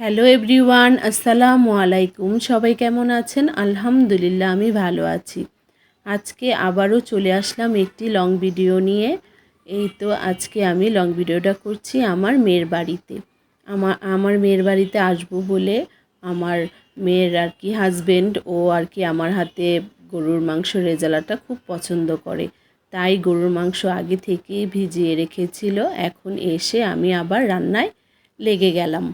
Hello everyone আসসালামু আলাইকুম সবাই কেমন আছেন? আলহামদুলিল্লাহ, আমি ভালো আছি। আজকে আবারও চলে আসলাম একটি লং ভিডিও নিয়ে। এই তো আজকে আমি লং ভিডিওটা করছি আমার মেয়ের বাড়িতে। আমার আমার মেয়ের বাড়িতে আসব বলে আমার মেয়ের আর কি হাজবেন্ড ও আর কি আমার হাতে গরুর মাংস রেজালাটা খুব পছন্দ করে। তাই গরুর মাংস আগে থেকেই ভিজিয়ে রেখেছিল, এখন এসে আমি আবার রান্নায় লেগে গেলাম।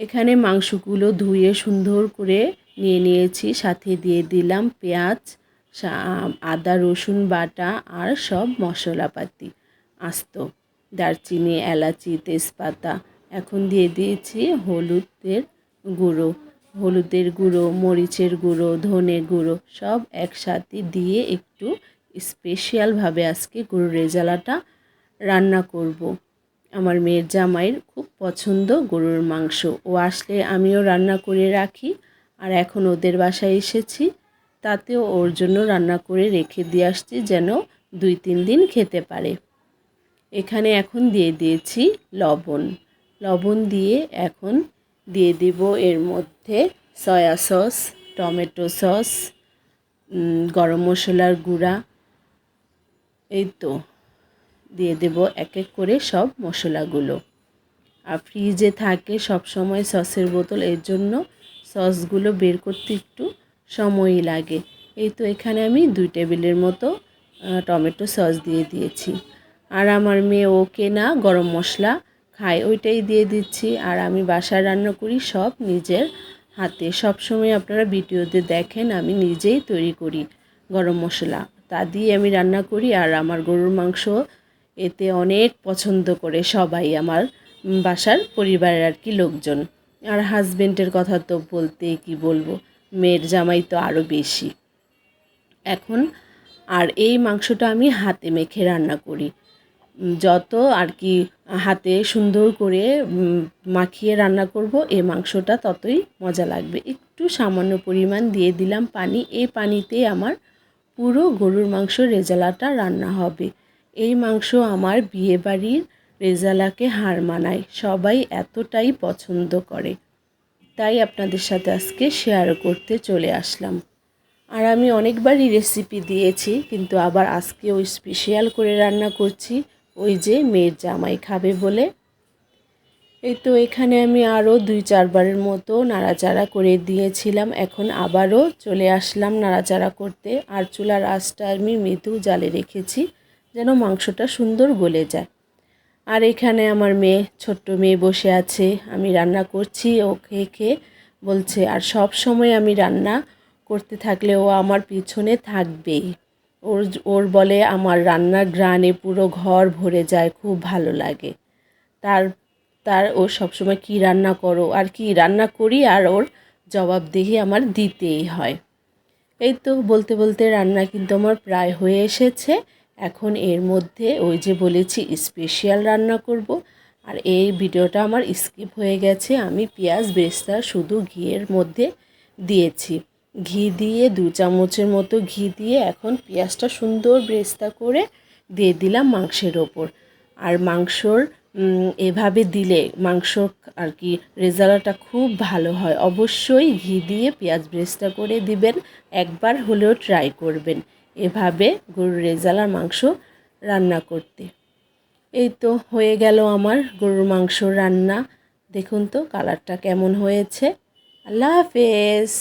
এখানে মাংসগুলো ধুয়ে সুন্দর করে নিয়ে নিয়েছি। সাথে দিয়ে দিলাম পেঁয়াজ আদা, রসুন বাটা আর সব মশলাপাতি, আস্ত, দারচিনি, এলাচি, তেজপাতা। এখন দিয়ে দিয়েছি হলুদের গুঁড়ো। হলুদের গুঁড়ো, মরিচের গুঁড়ো ধনে গুঁড়ো সব একসাথে দিয়ে একটু স্পেশালভাবে আজকে গুঁড়ো রেজালাটা রান্না করব। আমার মেয়ের জামাইয়ের খুব পছন্দ গরুর মাংস। ও আসলে আমিও রান্না করে রাখি আর এখন ওদের বাসায় এসেছি। তাতেও ওর জন্য রান্না করে রেখে দিয়ে আসছি যেন দুই তিন দিন খেতে পারে। এখানে এখন দিয়ে দিয়েছি লবণ। লবণ দিয়ে এখন দিয়ে দিব এর মধ্যে সয়া সস, টমেটো সস গরম মশলার গুঁড়া। এই তো। দিয়ে দেব এক এক করে সব মশলাগুলো। আর ফ্রিজে থাকে সব সময় সসের বোতল, এর জন্য সসগুলো বের করতে একটু সময়ই লাগে। এই তো এখানে আমি দুই টেবিলের মতো টমেটো সস দিয়ে দিয়েছি। আর আমার মেয়ে ও কেনা গরম মশলা খায়, ওইটাই দিয়ে দিচ্ছি। আর আমি বাসায় রান্না করি সব নিজের হাতে। সব সময় আপনারা ভিডিওতে দেখেন, আমি নিজেই তৈরি করি গরম মশলা। তা দিয়ে আমি রান্না করি, আর আমার গরুর মাংস এতে অনেক পছন্দ করে সবাই আমার বাসার পরিবারের আর কি লোকজন। আর হাজবেন্ডের কথা তো বলতে কি বলব, মেয়ের জামাই তো আরও বেশি। এখন আর এই মাংসটা আমি হাতে মেখে রান্না করি। যত আর কি হাতে সুন্দর করে মাখিয়ে রান্না করব এই মাংসটা ততই মজা লাগবে। একটু সামান্য পরিমাণ দিয়ে দিলাম পানি এই পানিতে আমার পুরো গরুর মাংস রেজালাটা রান্না হবে। এই মাংস আমার বিয়েবাড়ির রেজালাকে হার মানায়, সবাই এতটাই পছন্দ করে। তাই আপনাদের সাথে আজকে শেয়ার করতে চলে আসলাম। আর আমি অনেকবারই রেসিপি দিয়েছি, কিন্তু আবার আজকে ওই স্পেশাল করে রান্না করছি, ওই যে মেয়ের জামাই খাবে বলে। এই তো এখানে আমি আরও দুই চারবারের মতো নাড়াচাড়া করে দিয়েছিলাম, এখন আবারও চলে আসলাম নাড়াচাড়া করতে। আর চুলার আঁচটা আমি মৃদু জালে রেখেছি। যেন মাংসটা সুন্দর গলে যায়। আর এখানে আমার মেয়ে, ছোট্ট মেয়ে বসে আছে। আমি রান্না করছি ও খেয়ে খেয়ে বলছে, আর সব সময় আমি রান্না করতে থাকলে ও আমার পিছনে থাকবেই। ওর ওর বলে, আমার রান্নার গ্রানে পুরো ঘর ভরে যায়, খুব ভালো লাগে। তার তার ও সবসময়, কী রান্না করো? আর কি রান্না করি? আর ওর জবাব জবাবদিহি আমার দিতেই হয়। এই তো বলতে বলতে রান্না কিন্তু আমার প্রায় হয়ে এসেছে। এখন এর মধ্যে ওই যে বলেছি স্পেশাল রান্না করব। আর এই ভিডিওটা আমার স্কিপ হয়ে গেছে। আমি পেঁয়াজ, বেরেস্তা, শুধু ঘিয়ের মধ্যে দিয়েছি। ঘি দিয়ে দু চামচের মতো ঘি দিয়ে এখন পেঁয়াজটা সুন্দর বেরেস্তা করে দিয়ে দিলাম মাংসের ওপর। আর মাংসর এভাবে দিলে মাংস আর কি রেজালাটা খুব ভালো হয়। অবশ্যই ঘি দিয়ে পেঁয়াজ ব্রেস্তা করে দিবেন। একবার হলেও ট্রাই করবেন। এভাবে গরুর রেজালার মাংস রান্না করতে। এই তো হয়ে গেল আমার গরুর মাংস রান্না। দেখুন তো কালারটা কেমন হয়েছে। আল্লাহ হাফেজ।